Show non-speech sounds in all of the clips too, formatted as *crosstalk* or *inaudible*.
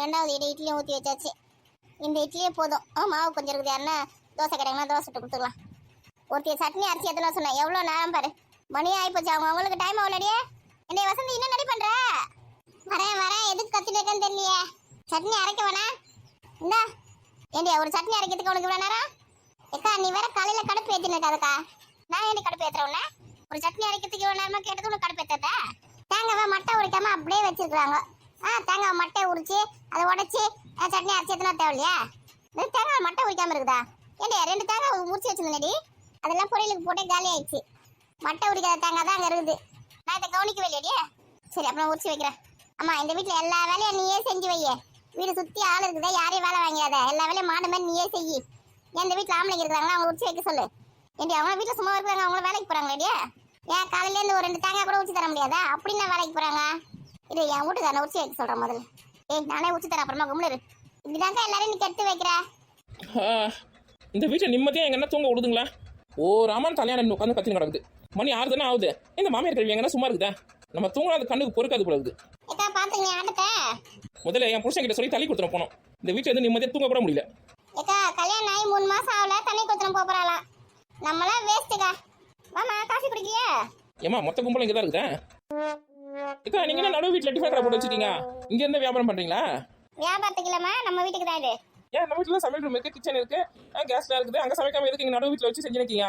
ரெண்டாவது இடி இட்லியும் ஊற்றி வச்சாச்சு. இந்த இட்லியே போதும். ஆ, மாவு கொஞ்சம் இருக்குது யாருன்னா தோசை கிடைக்குன்னா தோசை சுட்டு கொடுத்துக்கலாம். ஒருத்தி சட்னி அரைச்சி எத்தனை சொன்னேன். எவ்வளோ நேரம் பாரு. மணி ஆகிப்போச்சு அவங்க அவங்களுக்கு டைம் ஆகலடியே. என்னை வசந்தி என்ன நடி பண்ற? வரேன் வரேன். எதுக்கு கத்திட்டு இருக்கேன்னு தெரியலையே. சட்னி அரைக்க வேணா. இந்தா. ஏண்டியா ஒரு சட்னி அரைக்கிறதுக்கு உனக்கு இவ்வளோ நேரம்? ஏக்கா நீ வேற காலையில கடுப்பு ஏற்றினு இருக்காதக்கா நான் ஏண்டி கடுப்பு ஏத்துறேன் ஒரு சட்னி அரைக்கிறதுக்கு இவ்வளோ நேரமாக கேட்டது உனக்கு கடுப்பு ஏத்தாத? தேங்காவை மட்டை உரிக்காம அப்படியே வச்சிருக்கிறாங்க. ஆ தேங்காய் மட்டை உரிச்சு அதை உடச்சி சட்னி அரைச்சி எத்தனா தேவையில்லையா? இது தேங்காய் மட்டை உரிக்காமல் இருக்குதா? ஏண்டி ரெண்டு தேங்காய் உரிச்சு வச்சிருந்தேடி அதெல்லாம் பொரியலுக்கு போட்டே காலி ஆயிடுச்சு. மட்டை உரிக்காத தேங்காய் தான் அங்கே இருக்குது. நான் இதை கவனிக்கவே இல்லையடியே சரி அப்புறம் உரிச்சு வைக்கிறேன். அம்மா இந்த வீட்டில் எல்லா வேலையும் நீயே செஞ்சு வையே. வீடு சுற்றி ஆள் இருக்குதா யாரையும் வேலை வாங்கியாத எல்லா வேலையும் மாடு மாதிரி நீயே செய்யி. எந்த வீட்டில் ஆம்பளைங்க இருக்கிறாங்களா? அவங்க உரிச்சு வைக்க சொல்லு. ஏண்டி அவங்க வீட்டில் சும்மா இருக்கிறாங்க அவங்கள வேலைக்கு போகிறாங்களேடியே ஏன் காலையிலேருந்து ஒரு ரெண்டு தேங்காய் கூட உரிச்சு தர முடியாதா? அப்படின்னு வேலைக்கு போகிறாங்க இது என் வீட்டுக்காரனை உரிச்சு வைக்க சொல்கிறேன் முதல்ல. ஏய் நானே உரிச்சு தரேன் அப்புறமா கும்பிடு இப்படிதாங்க எல்லாரும் நீ கெடுத்து வைக்கிற? இந்த வீட்டில் நிம்மதியாக எங்கன்னா தூங்க விடுதுங்களா? ஓ ராமன் கல்யாணம் உட்காந்து கத்தின்னு கிடக்குது. மணி ஆறு தானே ஆகுது. இந்த மாமியார் கல்வி எங்கன்னா சும்மா இருக்குதா? நம்ம தூங்கினா அது கண்ணுக்கு பொறுக்காது போல இருக்குது. ஏக்கா பார்த்துங்க ஆட்டத்தை. முதல்ல என் புருஷன் கிட்ட சொல்லி தள்ளி கொடுத்துட போனோம். இந்த வீட்டில் எதுவும் நிம்மதியாக தூங்க கூட முடியல. ஏக்கா கல்யாணம் ஆகி மூணு மாசம் ஆகல தண்ணி போக போறாளாம் நம்மளாம் வேஸ்ட்டுக்கா வாமா காஃபி குடிக்கிறியா? ஏமா மொத்த கும்பலம் இங்கே தான் இருக்குதா? ஏக்கா நீங்கள் என்ன நடுவு வீட்டில் டிஃபன் கடை போட்டு வச்சிருக்கீங்க? இங்கே இருந்து வியாபாரம் பண்ணுறீங்களா வியாபாரத்துக்கு இல்லாம நம்ம வீட்டுக்கு தான் இது. ஏன் நம்ம வீட்டில் சமையல் ரூம் இருக்குது கிச்சன் இருக்குது கேஸ்லாம் இருக்குது? அங்கே சமைக்காம எதுக்கு இங்கே நடுவு வீட்டில் வச்சு செஞ்சு நிற்கீங்க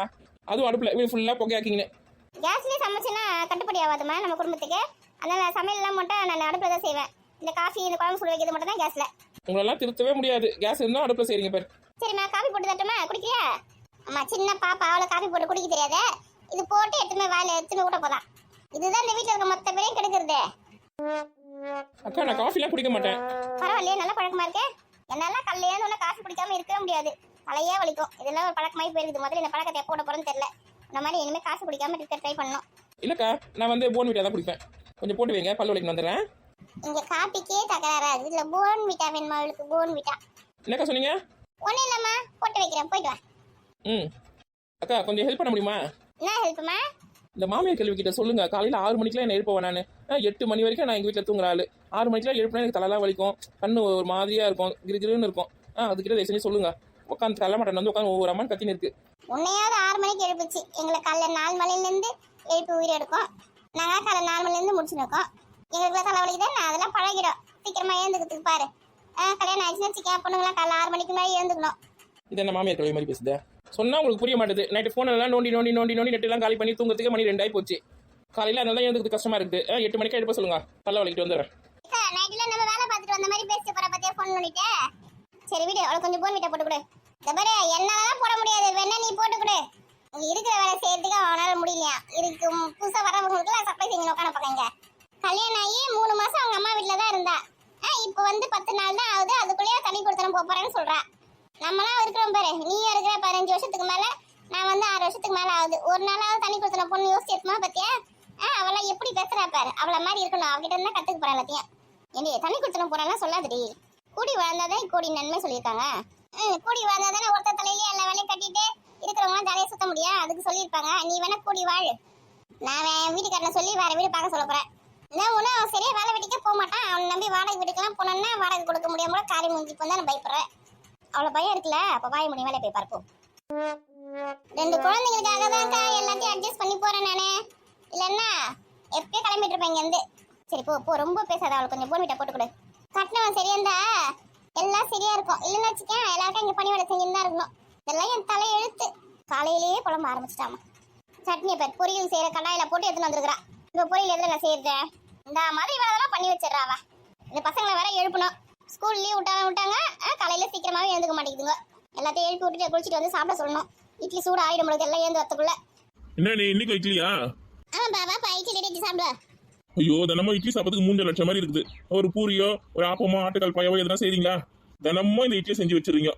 அதுவும் அடுப்பில் வீடு ஃபுல்லாக புகையாக்கிங்கன்னு. கேஸ்லயே சமைச்சுன்னா கட்டுப்படி ஆகாதுமா நம்ம குடும்பத்துக்கு. அதனால சமையல் எல்லாம் மட்டும் நான் அடுப்புல தான் செய்வேன். இந்த காஃபி இந்த குழம்பு சுட வைக்கிறது மட்டும் தான் கேஸ்ல உங்களெல்லாம் திருத்தவே முடியாது. கேஸ் இருந்தால் அடுப்பில் செய்கிறீங்க பேர். சரிம்மா காஃபி போட்டு தட்டுமா குடிக்கிறியா? அம்மா சின்ன பாப்பா அவளை காஃபி போட்டு குடிக்க தெரியாதே. இது போட்டு எடுத்துமே வாயில எடுத்துமே கூட போதான் இதுதான் இந்த வீட்டுல இருக்க மொத்த பேரையும் கெடுக்கிறது. அக்கா நான் காஃபிலாம் குடிக்க மாட்டேன். பரவாயில்லையே நல்ல பழக்கமா இருக்கே. என்னால கல்லையாந்து ஒன்று காஃபி குடிக்காம இருக்கவே முடியாது. தலையே வலிக்கும். இதெல்லாம் ஒரு பழக்கமாயி போயிருக்குது. முதல்ல இந்த பழக்கத்தை எப்போ விட போறேன்னு தெரியல. இந்த மாதிரி இனிமே காஃபி குடிக்காம இருக்க ட்ரை பண்ணணும். இல்லைக்கா நான் வந்து போன் வீட்டாக தான் குடிப்பேன். கொஞ்சம் போட்டு வைங்க பல்லு வலிக்கு வந்துடுறேன். இங்க காப்பிக்கே தகராறா இருக்கு. இதுல போன் விட்டா வேணுமா? அவளுக்கு போன் விட்டா என்னக்கா சொன்னீங்க? ஒன்றும் இல்லைம்மா. போட்டு வைக்கிறேன். போயிட்டு வா. ம். அக்கா கொஞ்சம் ஹெல்ப் பண்ண முடியுமா? என்ன ஹெல்ப்புமா இந்த மாமியார் கேள்வி கிட்ட சொல்லுங்க. காலையில் ஆறு மணிக்கெலாம் என்ன எழுப்ப நான்? எட்டு மணி வரைக்கும் நான் எங்கள் வீட்டில் தூங்குற ஆளு. ஆறு மணிக்கெலாம் எழுப்பினா எனக்கு தலைலாம் வலிக்கும். கண்ணு ஒரு மாதிரியா இருக்கும். கிருகிருன்னு இருக்கும். ஆ அதுக்கிட்ட தயவு செஞ்சு சொல்லுங்க. உட்காந்து தள்ள மாட்டேன் வந்து உட்காந்து ஒவ்வொரு அம்மன் கத்தின்னு இருக்கு. உன்னையாவது ஆறு மணிக்கு எழுப்புச்சு. எங்களை காலைல நாலு மணிலேருந்து எழுப்பி உயிர் எடுக்கும். நாங்கள் காலை நாலு மணிலேருந்து முடிச்சுன்னு இருக்கோம். எங்களுக்கு தலைவலிக்கு தான் நான் அதெல்லாம் பழகிடும். சீக்கிரமா ஏந்துக்கிறதுக்கு பாரு. கல்யாணம் ஆயிடுச்சுன்னா சிக்கன் பொண்ணுங்களாம் காலைல ஆறு மணிக்கு மேலே ஏந்துக்கணும் இது என்ன மாமியார் கேள்வி மாதிரி பேசுது? சொன்னால் உங்களுக்கு புரிய மாட்டேது. நைட்டு ஃபோன் எல்லாம் நோண்டி நோண்டி நோண்டி நோண்டி நெட்டெல்லாம் காலி பண்ணி தூங்குறதுக்கு மணி ரெண்டாயி போச்சு. காலையில் அதனால எழுந்துக்கிறது கஷ்டமா இருக்குது. எட்டு மணிக்கு எடுப்ப சொல்லுங்க. பல்ல வலிக்கிட்டு வந்துடுறேன். நைட்ல நம்ம வேலை பார்த்துட்டு வந்த மாதிரி பேசிட்டு போற பற்றியே ஃபோன் பண்ணிட்டு சரி விடு அவ்வளோ கொஞ்சம் போன் வீட்டை போட்டு கொடு. இந்த பாரு என்னால போட முடியாது. வேணா நீ போட்டு கொடு. இங்கே இருக்கிற வேலை செய்யறதுக்கு அவனால முடியலையா? இருக்கு புதுசா வரவங்களுக்கு சப்ளை செஞ்சு உட்காந்து பார்க்கங்க கல்யாணம் ஆகி மூணு மாசம் அவங்க அம்மா வீட்டுல தான் இருந்தா. ஆ, இப்போ வந்து பத்து நாள் தான் ஆகுது. அதுக்குள்ளேயே தண்ணி கொடுத்தன போகிறேன்னு போறேன்னு நம்மளாம் இருக்கிறோம் பாரு. நீயும் இருக்கிற பதினஞ்சு வருஷத்துக்கு மேல நான் வந்து ஆறு வருஷத்துக்கு மேல ஆகுது. ஒரு நாளாவது தண்ணி கொடுத்துன பொண்ணு யோசிச்சிருக்குமா பார்த்தியா ஆ அவளை எப்படி பேசுறா பாரு. அவள மாதிரி இருக்கணும். அவகிட்ட இருந்தால் கத்துக்க போகிறேன் எல்லாத்தையும். ஏண்டி தண்ணி கொடுத்துன போறான்னா சொல்லாதடி. கூடி வளர்ந்தாதான் கூடி நன்மை சொல்லியிருக்காங்க. ம் கூடி வாழ்ந்தாதானே ஒருத்தர் தலையிலேயே எல்லா வேலையும் கட்டிட்டு இருக்கிறவங்களாம் ஜாலியாக சுத்த முடியும். அதுக்கு சொல்லியிருப்பாங்க. நீ வேணா கூடி வாழ். நான் என் வீட்டுக்காரனை சொல்லி வேற வீடு பார்க்க சொல்ல போறேன். நான் ஒன்றும் அவன் சரியா வேலை வெட்டிக்க போக மாட்டான். அவன் நம்பி வாடகை வீட்டுக்கெல்லாம் போனோன்னா வாடகை கொடுக்க முடியாம காரி முடிஞ்சு போய் தான் நான் பயப்படுறேன். அவ்வளோ பயம் இருக்குல்ல? அப்போ வாய முடியும் வேலையை போய் பார்ப்போம் ரெண்டு குழந்தைங்களுக்காக தான்க்கா எல்லாத்தையும் அட்ஜஸ்ட் பண்ணி போறேன் நானே. இல்லைன்னா எப்பயும் கிளம்பிட்டு இருப்பேன் இங்கேருந்து. சரி போ போ ரொம்ப பேசாத அவளுக்கு கொஞ்சம் போன் போட்டு கொடு. கட்டினவன் சரியா இருந்தா எல்லாம் சரியா இருக்கும். இல்லைன்னு வச்சுக்கேன் எல்லாருக்கும் இங்கே பணி செஞ்சுன்னு தான் இருக்கணும். இதெல்லாம் என் தலை எழுத்து காலையிலேயே குழம்பு ஆரம்பிச்சிட்டாமா. சட்னி பேர் பொரியல் செய்யற கடாயில போட்டு எடுத்துன்னு வந்துருக்குறா. இப்போ பொரியல் எதில் நான் செய்யறேன் இந்த மாதிரி வேலைலாம் பண்ணி வச்சிடறாவா இந்த பசங்களை வேற எழுப்பணும். ஸ்கூல் லீவ் விட்டாங்க விட்டாங்க. காலையில சீக்கிரமாவே எழுந்துக்க மாட்டேங்குதுங்க. எல்லாத்தையும் எழுப்பி விட்டுட்டு குளிச்சுட்டு வந்து சாப்பிட சொல்லணும். இட்லி சூடு ஆயிடும் உங்களுக்கு எல்லாம் ஏந்து வரத்துக்குள்ள. என்ன நீ இன்னைக்கு வைக்கலையா ஆமா பாபா பா இட்லி ரெடி வச்சு சாப்பிட ஐயோ தினமும் இட்லி சாப்பிட்றதுக்கு மூன்று லட்சம் மாதிரி இருக்குது. ஒரு பூரியோ ஒரு ஆப்பமோ ஆட்டுக்கால் பாயாவோ எதனா செய்றீங்களா? தினமும் இந்த இட்லி செஞ்சு வச்சிருங்க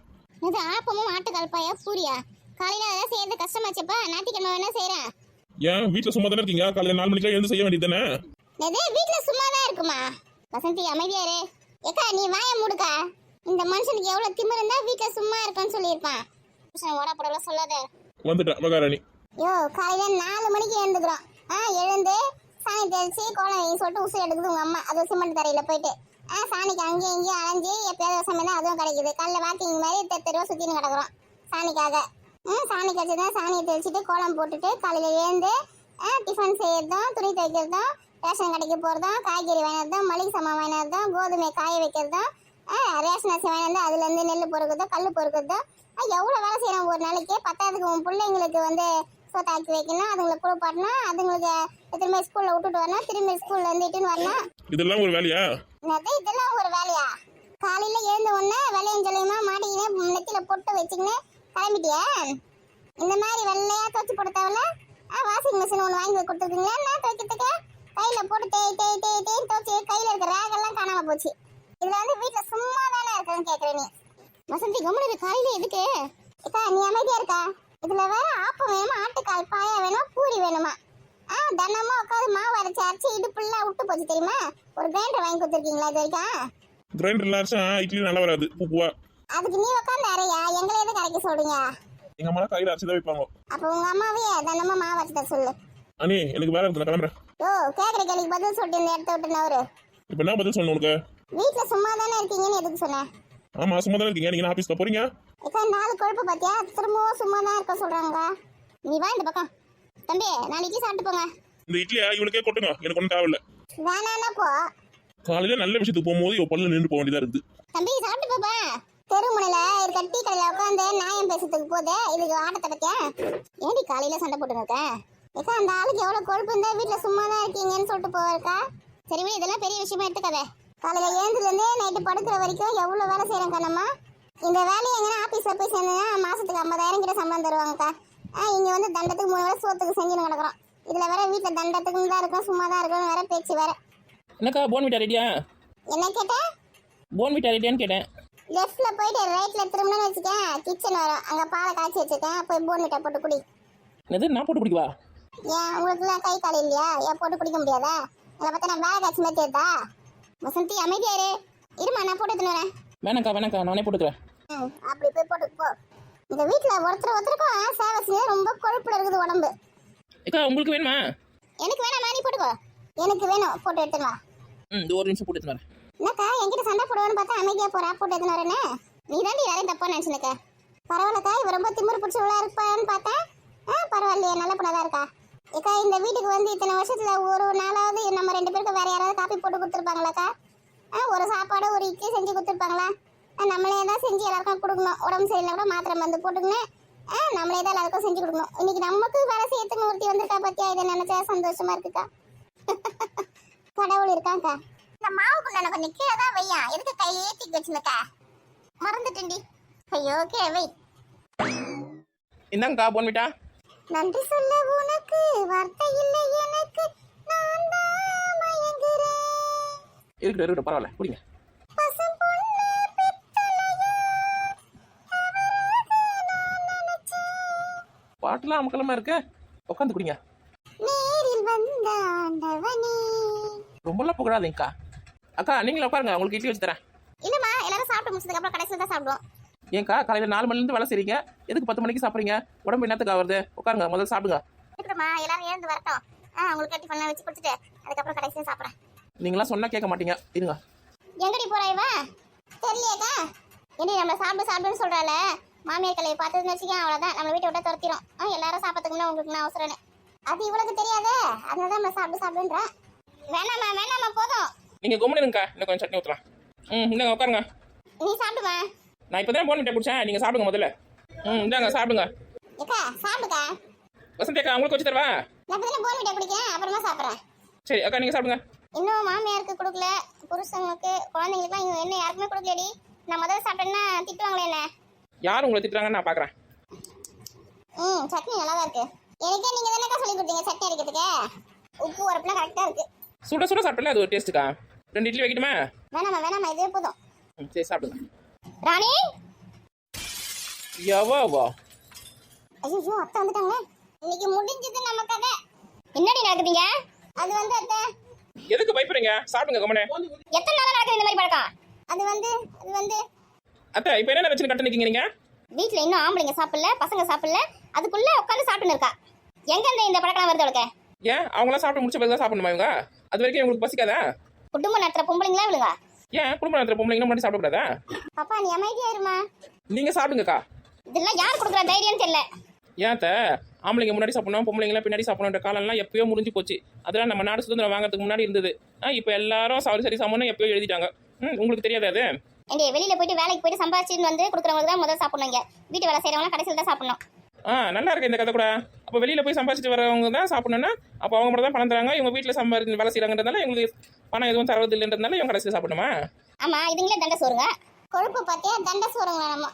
இது ஆப்பமும் ஆட்டுக்கால் பாயா பூரியா? காலையில அதெல்லாம் செய்யறது கஷ்டமாச்சப்பா. ஞாயிற்றுக்கிழமை வேணா செய்யறேன் ஏன் வீட்டில் சும்மா தானே இருக்கீங்க? காலையில் நாலு மணிக்கெல்லாம் எழுந்து செய்ய வேண்டியது தானே? வீட்ல சும்மா தான் இருக்குமா? வசந்தி அமைதியாரு ஏக்கா நீ வாய மூடுக்கா. இந்த மனுஷனுக்கு எவ்வளவு திமிரு இருந்தா வீட்ல சும்மா இருக்கான்னு சொல்லியிருப்பான். புருஷன் ஓடா போடல சொல்லாத. வந்துட்டேன் மகாராணி. யோ காலையில நாலு மணிக்கு எழுந்துக்கிறோம். ஆ எழுந்து சாணி தெளிச்சு கோலம் வைன்னு சொல்லிட்டு உசு எடுக்குது உங்க அம்மா. அது சிமெண்ட் தரையில போயிட்டு. ஆ சாணிக்கு அங்கேயும் இங்கேயும் அலைஞ்சு எப்பயாவது சமயம் தான் அதுவும் கிடைக்குது. காலைல வாக்கிங் மாதிரி தெரு தெருவா சுற்றின்னு கிடக்குறோம். சாணிக்காக. ம் சாணி கழிச்சு தான் சாணியை தெளிச்சுட்டு கோலம் போட்டுட்டு காலையில் எழுந்து டிஃபன் செய்யறதும் துணி துவைக்கிறதும் ரேஷன் கடைக்கு போகிறதும் காய்கறி வாங்கினதும் மளிகை சாமான் வாங்கினதும் கோதுமை காய வைக்கிறதும் ரேஷன் அரிசி வாங்கினது அதுலேருந்து நெல் பொறுக்கிறதும் கல் பொறுக்கிறதும் எவ்வளோ வேலை செய்கிறோம் ஒரு நாளைக்கு? பத்தாவதுக்கு உன் பிள்ளைங்களுக்கு வந்து சோத்தாக்கி வைக்கணும் அதுங்களை குளிப்பாட்டணும் அதுங்களுக்கு திரும்ப ஸ்கூலில் விட்டுட்டு வரணும் திரும்பி ஸ்கூல்ல இருந்து இட்டுன்னு வரணும். இதெல்லாம் ஒரு வேலையா? என்னது இதெல்லாம் ஒரு வேலையா? காலையில எழுந்த உடனே வெள்ளையும் ஜொலியுமா மாட்டிக்கினே நெத்தியில பொட்டு வச்சுக்கின்னு கிளம்பிட்டியா? இந்த மாதிரி வெள்ளையா துவச்சி போட தேவையில்ல? வாஷிங் மிஷின் ஒன்று வாங்கி கொடுத்துருக்கீங்களா? என்ன துவைக்கிறதுக்கு கையில போட்டு தேய் தேய் தேய் தேய் துவச்சி கையில இருக்க ரேகெல்லாம் காணாம போச்சு. இதுல வந்து வீட்டுல சும்மா தானே இருக்குன்னு கேக்குற நீ. வசந்தி கம்முனு காலையில எதுக்கு? அக்கா நீ அமைதியா இருக்கா? இதுல வேற ஆப்பம் வேணுமா ஆட்டுக்கால் பாயா வேணுமா பூரி வேணுமா? ஆ தினமும் உட்காந்து மாவு அரைச்சி அரைச்சி இடுப்புல விட்டு போச்சு தெரியுமா? ஒரு கிரைண்டர் வாங்கி கொடுத்துருக்கீங்களா இது வரைக்கும்? கிரைண்டர்ல அரைச்சா இட்லி நல்லா வராது பூக்குவா அதுக்கு நீ உட்காந்து அரையா? எங்களை எதுக்கு அரைக்க சொல்றீங்க? எங்க அம்மா கையில அரைச்சு தான் வைப்பாங்க. அப்போ உங்க அம்மாவே தினமும் மாவு அரைச்சி தர சொல்லு. அண்ணே எனக்கு வேலை இருக்கு நான் கிளம்புறேன். யோ கேக்குற கேள்விக்கு பதில் சொல்லிட்டு இந்த இடத்த விட்டு அவரு. இப்போ என்ன பதில் சொல்லணும் உனக்கு? வீட்டுல சும்மா தானே இருக்கீங்கன்னு எதுக்கு சொன்னேன் ஆமா சும்மா தான் இருக்கீங்க. நீங்க ஆஃபீஸ்க்கு போறீங்க? இந்த ஆளு கொழுப்பு பாத்தியா? திரும்பவும் சும்மா தான் இருக்க சொல்றாங்க நீ வா இந்த பக்கம். தம்பி நாலு இட்லி சாப்பிட்டு போங்க. இந்த இட்லியா இவளுக்கே கொட்டுங்க. எனக்கு ஒன்றும் தேவையில்ல. வேணான்னா போ. காலையில நல்ல விஷயத்துக்கு போகும்போது இவ பல்ல நின்று போக வேண்டியதா இருக்குது. தம்பி சாப்பிட்டு போப்பா தெருமுனையில இருக்க டீ கடையில உட்காந்து நியாயம் பேசுறதுக்கு போதே இதுக்கு ஆட்டத்தை பத்தியா? ஏடி காலையில சண்டை போட்டு இருக்க? ஏக்கா அந்த ஆளுக்கு எவ்வளவு கொழுப்பு இருந்தா வீட்டுல சும்மா தான் இருக்கீங்கன்னு சொல்லிட்டு போவாருக்கா சரி விடு, இதெல்லாம் பெரிய விஷயமா எடுத்துக்காத. காலையில ஏந்தில இருந்தே நைட்டு படுக்கிற வரைக்கும் எவ்வளவு வேலை செய்யறேன் கண்ணம்மா? இந்த வேலையை எங்கன்னா ஆபீஸ்ல போய் சேர்ந்தா மாசத்துக்கு ஐம்பதாயிரம் கிட்ட சம்பளம் தருவாங்கக்கா. ஆ இங்க வந்து தண்டத்துக்கு மூணு வேளை சோத்துக்கு செஞ்சுன்னு கிடக்குறோம். இதுல வேற வீட்டுல தண்டத்துக்கு தான் இருக்கும் சும்மா தான் இருக்கணும் வேற பேச்சு வேற. என்னக்கா போன் வீட்டா ரெடியா என்ன கேட்ட? போன் வீட்டா ரெடியான்னு கேட்டேன். லெஃப்ட்ல போயிட்டு ரைட்ல திரும்பணும்னு வச்சுக்கேன் கிச்சன் வரும். அங்க பாலை காய்ச்சி வச்சிருக்கேன் போய் போன் மீட்டை போட்டு குடி. என்னது நான் போட்டு பிடிக்குவா ஏன் உங்களுக்குலாம் கை கால் இல்லையா? ஏன் போட்டு குடிக்க முடியாதா? என்னை பார்த்தா நான் வேலை காய்ச்சி மாதிரி தெரியுதா? வசந்தி அமைதியாரு இருமா நான் போட்டு எடுத்துன்னு வரேன். வேணாக்கா வேணாக்கா நானே போட்டுக்கிறேன் ம் அப்படி போய் போட்டு போ. இந்த வீட்டில் ஒருத்தர் ஒருத்தருக்கும் சேவை செய்ய ரொம்ப கொழுப்புல இருக்குது உடம்பு. அக்கா உங்களுக்கு வேணுமா? எனக்கு வேணாம் நீ போட்டுக்கோ. எனக்கு வேணும் போட்டு எடுத்துன்னு வா. ம் இது ஒரு நிமிஷம் போட்டு எடுத்துன்னு வரேன். என்னக்கா என்கிட்ட சண்டை போடுவேன்னு பார்த்தா அமைதியா போறா போட்டு எதுன்னு வரேன்னு? நீ தாண்டி யாரையும் தப்பா நினைச்சுனக்க பரவாயில்லக்கா இவ ரொம்ப திமிரு பிடிச்சவளா இருப்பான்னு பார்த்தேன் ஆ பரவாயில்லையே நல்ல பொண்ணாதான் இருக்கா? ஏக்கா இந்த வீட்டுக்கு வந்து இத்தனை வருஷத்துல ஒரு நாளாவது நம்ம ரெண்டு பேருக்கு வேற யாராவது காப்பி போட்டு கொடுத்துருப்பாங்களாக்கா ஆ ஒரு சாப்பாடு ஒரு இட்லி செஞ்சு கொடுத்துருப்பாங்களா? ஆ, நம்மளே தான் செஞ்சு எல்லாருக்கும் கொடுக்கணும். உடம்பு சரியில்லை கூட மாத்திரை மருந்து போட்டுக்கணும் ஆ நம்மளே தான் எல்லாருக்கும் செஞ்சு கொடுக்கணும். இன்னைக்கு நமக்கு வேலை செய்யறதுக்கு ஒருத்தி வந்திருக்கா பத்தியா? இதை நினைச்சா சந்தோஷமா இருக்குக்கா. *laughs* கடவுள் இருக்காங்க இந்த மாவுக்குள்ள கொஞ்சம் கீழே தான் வையா. எதுக்கு கையிலே தூக்கி வச்சிருக்கா? மறந்துட்டேன்டி. ஐயோ கீழே வை. இந்தாங்கக்கா போன் வீட்டா. நன்றி சொல்ல உனக்கு வார்த்தை இல்லை எனக்கு. நான் தான் மயங்குறேன். இருக்கட்டும் இருக்கட்டும் பரவாயில்ல குடிங்க. பாட்டுலாம் அமக்கலமா இருக்கு? உட்காந்து குடிங்க. நேரில் வந்த ஆண்டவனே. ரொம்பலாம் புகழாதீங்கக்கா அக்கா. நீங்களும் உட்காருங்க உங்களுக்கு இட்லி வச்சு தரேன். இல்லம்மா எல்லாரும் சாப்பிட்டு முடிச்சதுக்கு அப்புறம் கடைசியில் தான் சாப்பிடுவோம். ஏன்க்கா காலையில் நாலு மணிலேருந்து வேலை செய்றீங்க? எதுக்கு பத்து மணிக்கு சாப்பிட்றீங்க? உடம்பு என்னத்துக்கு ஆகுறது? உட்காருங்க முதல்ல சாப்பிடுங்க. இருக்கட்டும்மா எல்லாரும் எழுந்து வரட்டும்? ஆ உங்களுக்கு டிஃபன் வச்சு கொடுத்துட்டு அதுக்கப்புறம் கடைசியில் சாப்பிட்றேன். நீங்களாம் சொன்னால் கேட்க மாட்டீங்க. இருங்க. எங்கடி போறா இவ? தெரியலையாக்கா. ஏடி நம்ம சாப்பிடு சாப்பிடுன்னு சொல்றால மாமியார் கலையை பார்த்ததுன்னு அவ்வளோதான் நம்ம வீட்டை விட்ட துரத்திடும் ஆ எல்லாரும் சாப்பிட்றதுக்கு முன்ன உங்களுக்கு நான் அவசரம்னு. அது இவளுக்கு தெரியாதே. அதனால தான் நம்ம சாப்பிடு சாப்பிடுன்றா. வேணாம்மா வேணாம்மா போதும். நீங்கள் கும்பிடுங்கக்கா இன்னும் கொஞ்சம் சட்னி ஊற்றலாம் ம் இந்தாங்க உட்காருங்க. நீ சாப்பிடுமா? நான் இப்போ தான் போன் குடிச்சேன். நீங்கள் சாப்பிடுங்க முதல்ல. ம் இந்தாங்க சாப்பிடுங்க. ஏக்கா சாப்பிடுக்கா? வசந்தி அக்கா உங்களுக்கு வச்சு தரவா? நான் இப்போ போன் விட்ட பிடிக்கேன் அப்புறமா சாப்பிட்றேன். சரி அக்கா நீங்கள் சாப்பிடுங்க. இன்னும் மாமியாருக்கு கொடுக்கல. புருஷங்களுக்கு குழந்தைங்களுக்குலாம் இன்னும் என்ன யாருக்குமே கொடுக்கலடி. நான் முதல்ல சாப்பிட்டேன்னா திட்டுவாங்களே என்ன? யார் உங்களை திட்டுறாங்கன்னு நான் பார்க்குறேன் ம் சட்னி நல்லா தான் இருக்கு. எனக்கே நீங்க தானேக்கா சொல்லி கொடுத்தீங்க சட்னி அரைக்கிறதுக்கு? உப்பு உரப்புலாம் கரெக்டாக இருக்கு. சுட சுட சாப்பிட்டல அது ஒரு டேஸ்ட்டுக்கா ரெண்டு இட்லி வைக்கணுமா வேணாம்மா வேணாம்மா இதே போதும். ம் சரி சாப்பிடுங்க. ராணி? எவாவா ஐயோ அத்தை வந்துட்டாங்க. இன்னைக்கு முடிஞ்சது நம்ம கதை. என்னடி நடக்குதுங்க? அது வந்து அத்தை. எதுக்கு பயப்படுறீங்க? சாப்பிடுங்க கம்மனே. எத்தனை நாளா நடக்குது இந்த மாதிரி பழக்கம்? அது வந்து அது வந்து. அத்தை இப்போ என்ன வச்சு கட்ட நிற்கீங்க நீங்கள் வீட்ல இன்னும் ஆம்பளைங்க சாப்பிடல பசங்க சாப்பிடல. அதுக்குள்ள உட்காந்து சாப்பிட்டுன்னு இருக்கா. எங்க இருந்து இந்த பழக்கம் வருது அவளுக்கு ஏன்? அவங்களாம் சாப்பிட்டு முடிச்ச பிறகு தான் சாப்பிடணுமா இவங்க? அது வரைக்கும் உங்களுக்கு பசிக்காதா? குடும்பம் நடத்துற பொம்பளைங்களா இவளுங்க? ஏன் குடும்ப நடத்துற பொம்பளைங்க முன்னாடி சாப்பிடக்கூடாதா? பாப்பா நீ அமைதியா இருமா நீங்க சாப்பிடுங்கக்கா. இதெல்லாம் யார் கொடுக்குற தைரியம் தெரியல. ஏன் த ஆம்பளைங்க முன்னாடி சாப்பிடணும் பொம்பளைங்களாம் பின்னாடி சாப்பிடணுன்ற காலம்லாம் எப்பயோ முடிஞ்சு போச்சு. அதெல்லாம் நம்ம நாடு சுதந்திரம் வாங்குறதுக்கு முன்னாடி இருந்தது. ஆ இப்போ எல்லாரும் சாரி சரி சமம்னு எப்பயோ எழுதிட்டாங்க. ம் உங்களுக்கு தெரியாது அது? வெளியில போயிட்டு வேலைக்கு போயிட்டு சம்பாதிச்சுட்டு வந்து கொடுக்குறவங்களுக்கு தான் முதல்ல சாப்பிடணும் இங்க. வீட்டு வேலை செய்யறவங்க கடைசியில் தான் சாப்பிடணும். ஆ நல்லா இருக்கு இந்த கதை கூட. அப்போ வெளியில போய் சம்பாதிச்சிட்டு வரவங்க தான் சாப்பிடணும்னா அப்போ அவங்க மட்டும் தான் பணம் தராங்க. இவங்க வீட்டில் சம்பாதி வேலை செய்கிறாங்கன்றதுனால இவங்களுக்கு பணம் எதுவும் தரது இல்லைன்றதுனால இவங்க கடைசியில் சாப்பிடணுமா? ஆமா இதுங்களே தண்டை சோறுங்க. கொழுப்பு பார்த்தியா தண்டை சோறுங்க நம்ம?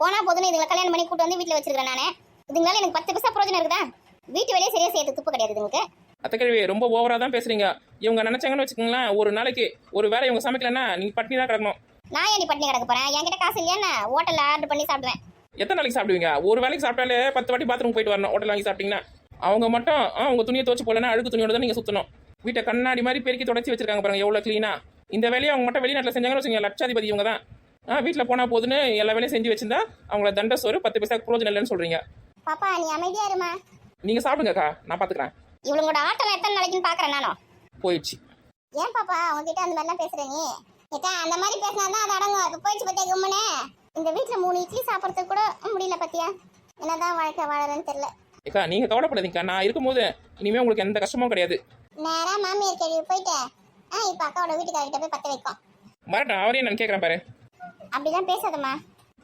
போனா போதுன்னு இதுங்களை கல்யாணம் பண்ணி கூட்டு வந்து வீட்டில் வச்சிருக்கேன் நானே. இதுங்களால எனக்கு பத்து பைசா பிரயோஜனம் இருக்குதா? வீட்டு வேலையே சரியா செய்யறது துப்பு கிடையாது இதுங்களுக்கு. அத்தக்கழிவி ரொம்ப ஓவராக தான் பேசுறீங்க. இவங்க நினைச்சாங்கன்னு வச்சுக்கோங்களேன் ஒரு நாளைக்கு ஒரு வேலை இவங்க சமைக்கலன்னா நீங்க பட்டினி தான் கிடக்கணும். நான் ஏன் பட்டினி கிடக்க போறேன்? என்கிட்ட காசு இல்லையா நான் ஹோட்டல்ல ஆர்டர் பண்ணி சாப்பிடுவேன். எத்தனை நாளைக்கு சாப்பிடுவீங்க? ஒரு வேலைக்கு சாப்பிட்டாலே பத்து வாட்டி பாத்ரூம் போயிட்டு வரணும் ஹோட்டல் வாங்கி சாப்பிட்டீங்கன்னா. அவங்க மட்டும் ஆ, உங்க துணியை துவச்சு போலன்னா அழுக்கு துணியோட தான் நீங்க சுத்தணும். வீட்டை கண்ணாடி மாதிரி பெருக்கி தொடச்சி வச்சிருக்காங்க பாருங்க எவ்வளோ க்ளீனா இந்த வேலையை அவங்க மட்டும் வெளிநாட்டில் செஞ்சாங்கன்னு வச்சுங்க லட்சாதிபதி இவங்க தான். ஆ வீட்டில் போனால் போதுன்னு எல்லா வேலையும் செஞ்சு வச்சிருந்தா அவங்கள தண்ட சோறு பத்து பைசா புரோஜனம் இல்லைன்னு சொல்றீங்க. பாப்பா நீ அமைதியா இருமா. நீங்க சாப்பிடுங்கக்கா நான் பார்த்துக்கிறேன் இவங்களோட ஆட்டம் எத்தனை நாளைக்குன்னு பாக்குறேன் நானும் போயிடுச்சு. ஏன் பாப்பா உங்ககிட்ட அந்த மாதிரிலாம் பேசுற நீ? அந்த மாதிரி பேசினா தான் அது அடங்கும். போயிடுச்சு பத்தியா கும்மனே இந்த வீட்டில் மூணு இட்லி சாப்பிட்றதுக்கு கூட முடியல பத்தியா? என்னதான் வாழ்க்கை வாழறேன்னு தெரியல. ஏக்கா நீங்க கவலைப்படாதீங்கக்கா. நான் இருக்கும்போது இனிமே உங்களுக்கு எந்த கஷ்டமும் கிடையாது. நேரா மாமியார் கேள்வி போயிட்டு ஆ இப்போ அக்காவோட வீட்டுக்காரர்கிட்ட போய் பத்த வைக்கும் வரட்டும் அவரையும் நான் கேட்குறேன் பாரு. அப்படிலாம் பேசாதம்மா.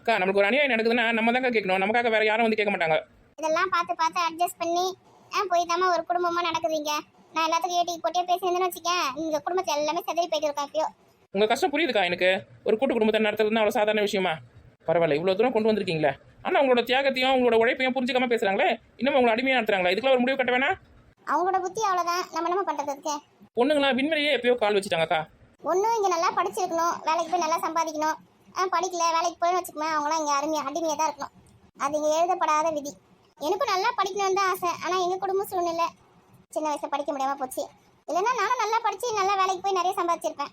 அக்கா நம்மளுக்கு ஒரு அநியாயம் நடக்குதுன்னா நம்ம தாங்க கேட்கணும் நமக்காக வேற யாரும் வந்து கேட்க மாட்டாங்க. இதெல்லாம் பார்த்து பார்த்து அட்ஜஸ்ட் பண்ணி ஆ போய் தாம்மா ஒரு குடும்பமா நடக்குதுங்க. நான் எல்லாத்துக்கும் ஏட்டி போட்டியே பேசியிருந்தேன்னு வச்சுக்கேன். இங்க குடும்பத்துல எல்லாமே செதறி போயிட்டு இருக்கேன் எப்பயோ. உங்க கஷ்டம் புரியுதுக்கா எனக்கு? ஒரு கூட்டு குடும்பத்தை நடத்துறதுன்னா அவ்வளோ சாதாரண விஷயமா? பரவாயில்ல இவ்வளோ தூரம் கொண்டு வந்திருக்கீங்களே. ஆனால் உங்களோட தியாகத்தையும் உங்களோட உழைப்பையும் புரிஞ்சுக்காம பேசுறாங்களே இன்னும் உங்களை அடிமையாக நடத்துறாங்களா? இதுக்கெல்லாம் ஒரு முடிவு கட்ட வேணா? அவங்களோட புத்தி அவ்வளவுதான். நம்ம என்ன பண்றதுக்கு பொண்ணுங்களா விண்வெளியே எப்பயோ கால் வச்சுட்டாங்கக்கா ஒன்றும் இங்கே நல்லா படிச்சிருக்கணும். வேலைக்கு போய் நல்லா சம்பாதிக்கணும். ஆ படிக்கல வேலைக்கு போய் வச்சுக்கோமே அவங்களாம் இங்கே அருமையாக அடிமையாக தான் இருக்கணும். அது இங்கே எழுதப்படாத விதி. எனக்கும் நல்லா படிக்கணும்னு தான் ஆசை. ஆனால் எங்கள் குடும்ப சூழ்நிலை சின்ன வயசில் படிக்க முடியாமல் போச்சு. இல்லைன்னா நானும் நல்லா படித்து நல்லா வேலைக்கு போய் நிறைய சம்பாதிச்சிருப்பேன்.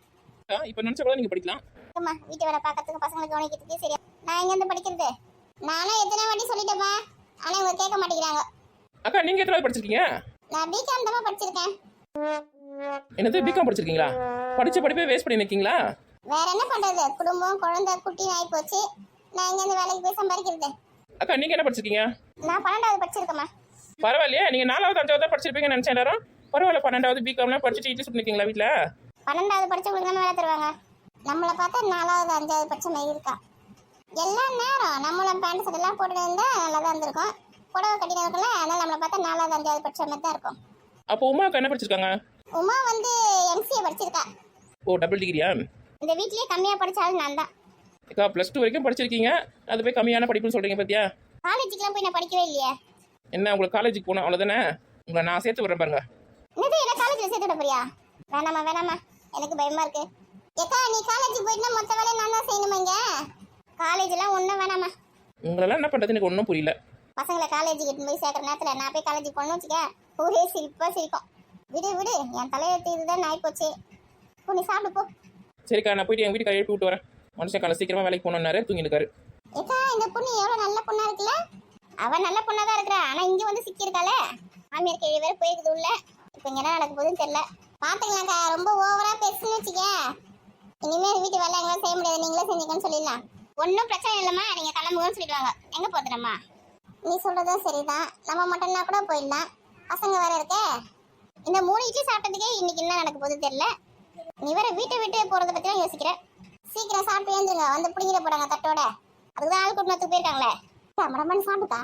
இப்போ நினச்சா கூட நீங்கள் படிக்கலாம். அம்மா வீட்டு வேலை பார்க்கறதுக்கு பசங்களை கவனிக்கிறதுக்கே சரியா நான் எங்கேருந்து படிக்கிறது? நானும் எத்தனை வாட்டி சொல்லிட்டேம்மா. ஆனால் இவங்க கேட்க மாட்டேங்கிறாங்க. அக்கா நீங்கள் எத்தனை படிச்சிருக்கீங்க? நான் பிகாம் தான் படிச்சிருக்கேன். என்னது பிகாம் படிச்சிருக்கீங்களா? படிச்ச படிப்பே வேஸ்ட் பண்ணி நிற்கீங்களா வேற என்ன பண்றது? குடும்பம் குழந்தை குட்டி ஆகி போச்சு நான் எங்கேருந்து வேலைக்கு போய் சம்பாதிக்கிறது? அக்கா நீங்கள் என்ன படிச்சிருக்கீங்க? நான் பன்னெண்டாவது படிச்சிருக்கேம்மா. பரவாயில்லையே நீங்கள் நாலாவது அஞ்சாவது தான் படிச்சிருப்பீங்கன்னு நினச்சேன் எல்லாரும். பரவாயில்ல பன்னெண்டாவது பிகாம்லாம் படிச்சுட்டு இட்லி சுட்டு வீட்டில் பன்னெண்டாவது படிச்சவங்களுக்கு தானே வேலை தருவாங்க. நம்மளை பார்த்தா நாலாவது அஞ்சாவது படிச்ச மாதிரி இருக்கா. எல்லா நேரம். நம்மளும் பேண்ட் சட்டை எல்லாம் போட்டு இருந்தா நல்லா தான் இருந்திருக்கும். புடவை கட்டின இருக்குல்ல அதனால நம்மளை பார்த்தா நாலாவது அஞ்சாவது படிச்ச மாதிரி தான் இருக்கும். அப்போ உமாக்கா என்ன படிச்சிருக்காங்க? உமா வந்து எம்சிஏ படிச்சிருக்கா. ஓ டபுள் டிகிரியா இந்த வீட்லயே கம்மியா படிச்சாலும் நான் தான். அக்கா ப்ளஸ் டூ வரைக்கும் படிச்சிருக்கீங்க. அது போய் கம்மியான படிப்புன்னு சொல்கிறீங்க பார்த்தியா காலேஜுக்குலாம் போய் நான் படிக்கவே இல்லையே. என்ன உங்களுக்கு காலேஜுக்கு போகணும் அவ்வளோதானே உங்களை நான் சேர்த்து விட்றேன் பாருங்க. என்னது என்ன காலேஜ்ல சேர்த்து விட போறியா? வேணாமா வேணாமா எனக்கு பயமா இருக்கு. ஏக்கா நீ காலேஜுக்கு போயிட்டுனா மொத்த வேலையை நான் தான் செய்யணுமா இங்க? காலேஜ்லாம் ஒன்றும் வேணாமா உங்களெல்லாம் என்ன எனக்கு ஒன்றும் புரியல. பசங்களை காலேஜுக்கு எடுத்து போய் சேர்க்குற நேரத்தில் நான் போய் காலேஜுக்கு போகணும்னு வச்சுக்க ஒரே சிரிப்பாக சிரிக்கும். விடு விடு என் தலையெழுத்து இதுதான் ஆகி போச்சு போ நீ சாப்பிடு போ. சரிக்கா நான் போயிட்டு எங்கள் வீட்டுக்கு எழுப்பி விட்டு வரேன். மனுஷன் காலை சீக்கிரமாக வேலைக்கு போகணுன்னாரு தூங்கிருக்காரு ஏக்கா இந்த பொண்ணு எவ்வளோ நல்ல பொண்ணா இருக்குல்ல? அவ நல்ல பொண்ணா தான் இருக்கிறா. ஆனால் இங்கே வந்து சிக்கியிருக்காளே. மாமியார் கேள்வி வேறு போயிருக்குது உள்ள. இப்போ இங்கே என்ன நடக்க போகுதுன்னு தெரியல. பார்த்துக்கலாம்க்கா ரொம்ப ஓவராக பேசுன்னு வச்சுக்க இனிமேல் வீட்டு வேலை எங்களால் செய்ய முடியாது. நீங்களே செஞ்சீங்கன்னு சொல்லிடலாம். ஒன்றும் பிரச்சனை இல்லைம்மா. நீங்கள் கிளம்புங்கன்னு சொல்லிடுவாங்க. எங்கே போகுதுனம்மா நீ சொல்றதும் சரிதான் நம்ம மட்டும்னா கூட போயிடலாம். பசங்க வேற இருக்கே. இந்த மூணு இட்லி சாப்பிட்டதுக்கே இன்னைக்கு என்ன நடக்க போகுது தெரியல. நீ வேற வீட்டை விட்டு போறத பத்தி தான் யோசிக்கிற. சீக்கிரம் சாப்பிட்டு ஏந்துருங்க வந்து பிடிங்கிட போறாங்க தட்டோட. அதுக்கு தான் ஆள் கூட்டத்துக்கு போயிருக்காங்களே மடமன்னு சாப்பிட்டுக்கா